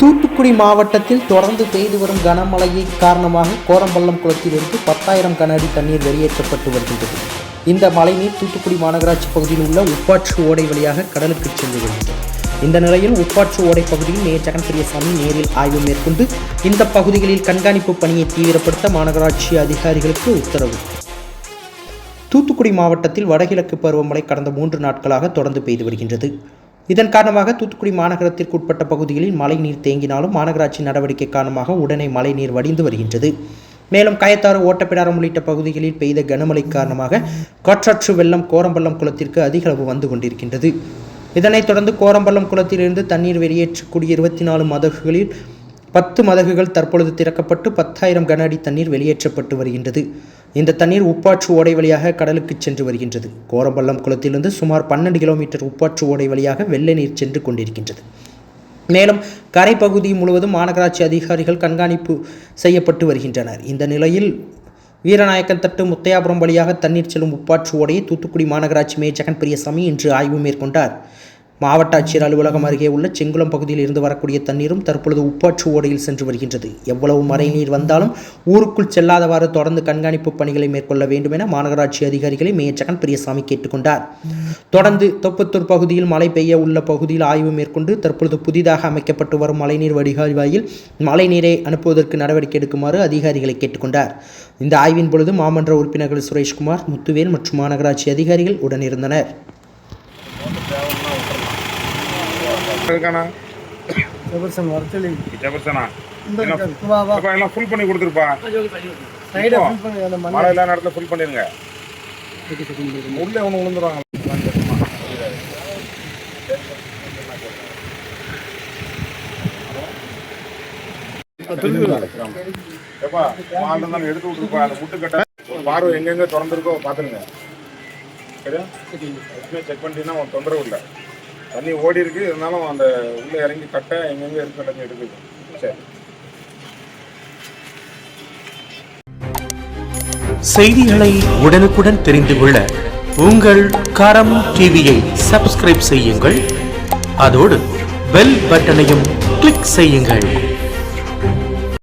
தூத்துக்குடி மாவட்டத்தில் தொடர்ந்து பெய்து வரும் கனமழையை காரணமாக கோரம்பள்ளம் குளத்திலிருந்து பத்தாயிரம் கன அடி தண்ணீர் வெளியேற்றப்பட்டு வருகின்றது. இந்த மழைநீர் தூத்துக்குடி மாநகராட்சி பகுதியில் உள்ள உப்பாற்று ஓடை வழியாக கடலுக்கு சென்று வருகிறது இந்த நிலையில் உப்பாற்று ஓடை பகுதியில் மேயர் ஜெகன் பெரியசாமி நேரில் ஆய்வு மேற்கொண்டு இந்த பகுதிகளில் கண்காணிப்பு பணியை தீவிரப்படுத்த மாநகராட்சி அதிகாரிகளுக்கு உத்தரவு. தூத்துக்குடி மாவட்டத்தில் வடகிழக்கு பருவமழை கடந்த மூன்று நாட்களாக தொடர்ந்து பெய்து வருகின்றது. இதன் காரணமாக தூத்துக்குடி மாநகரத்திற்கு உட்பட்ட பகுதிகளில் மழைநீர் தேங்கினாலும் மாநகராட்சி நடவடிக்கை காரணமாக உடனே மழைநீர் வடிந்து வருகின்றது. மேலும் கயத்தாறு ஓட்டப்பிடாரம் உள்ளிட்ட பகுதிகளில் பெய்த கனமழை காரணமாக காற்றாற்று வெள்ளம் கோரம்பள்ளம் குளத்திற்கு அதிக அளவு வந்து கொண்டிருக்கின்றது. இதனைத் தொடர்ந்து கோரம்பள்ளம் குளத்திலிருந்து தண்ணீர் வெளியேற்றக்கூடிய இருபத்தி நாலு மதகுகளில் பத்து மதகுகள் தற்பொழுது திறக்கப்பட்டு பத்தாயிரம் கன அடி தண்ணீர் வெளியேற்றப்பட்டு வருகின்றது. இந்த தண்ணீர் உப்பாற்று ஓடை வழியாக கடலுக்கு சென்று வருகின்றது. கோரம்பள்ளம் குளத்திலிருந்து சுமார் பன்னெண்டு கிலோமீட்டர் உப்பாற்று ஓடை வழியாக வெள்ளை நீர் சென்று கொண்டிருக்கின்றது. மேலும் கரைப்பகுதி முழுவதும் மாநகராட்சி அதிகாரிகள் கண்காணிப்பு செய்யப்பட்டு வருகின்றனர். இந்த நிலையில் வீரநாயக்கன் தட்டு முத்தையாபுரம் வழியாக தண்ணீர் செல்லும் உப்பாற்று ஓடையை தூத்துக்குடி மாநகராட்சி மேயர் ஜெகன் பெரியசாமி இன்று ஆய்வு மேற்கொண்டார். மாவட்ட ஆட்சியர் அலுவலகம் அருகே உள்ள செங்குளம் பகுதியில் இருந்து வரக்கூடிய தண்ணீரும் தற்பொழுது உப்பாற்று ஓடையில் சென்று வருகின்றது. எவ்வளவு மழைநீர் வந்தாலும் ஊருக்குள் செல்லாதவாறு தொடர்ந்து கண்காணிப்பு பணிகளை மேற்கொள்ள வேண்டும் என மாநகராட்சி அதிகாரிகளை மேயர் ஜெகன் பெரியசாமி கேட்டுக்கொண்டார். தொடர்ந்து தொப்பத்தூர் பகுதியில் மழை பெய்ய உள்ள பகுதியில் ஆய்வு மேற்கொண்டு தற்பொழுது புதிதாக அமைக்கப்பட்டு வரும் மழைநீர் வடிகால்வாயில் மழைநீரை அனுப்புவதற்கு நடவடிக்கை எடுக்குமாறு அதிகாரிகளை கேட்டுக்கொண்டார். இந்த ஆய்வின் பொழுது மாமன்ற உறுப்பினர்கள் சுரேஷ்குமார் முத்துவேல் மற்றும் மாநகராட்சி அதிகாரிகள் உடனிருந்தனர். இருக்கானா ஜெபர்சன் வர சொல்லி ஜெபர்சனா எல்லாம் ஃபுல் பண்ணி கொடுத்துருப்பா. சைடை ஃபில் பண்ணி அந்த மண்ணை. மழை இல்லாத இடத்துல ஃபுல் பண்ணிருங்க. உள்ளே ஒன்று விழுந்துருவாங்க. எடுத்து விட்டுருப்பா. அந்த முட்டுக்கட்டை பார்வை எங்கெங்க திறந்துருக்கோ பார்த்துருங்க சரியா? செக் பண்ணிட்டீங்கன்னா தொந்தரவு இல்லை. தண்ணி ஓடி இருக்கு. இருந்தாலும் அந்த உள்ளே இறங்கி கட்டை எங்கெங்கே இருக்கு எல்லாமே எடுக்குது சரி. செய்திகளை உடனுக்குடன் தெரிந்து கொள்ள உங்கள் கரம் டிவியை சப்ஸ்கிரைப் செய்யுங்கள். அதோடு பெல் பட்டனையும் கிளிக் செய்யுங்கள்.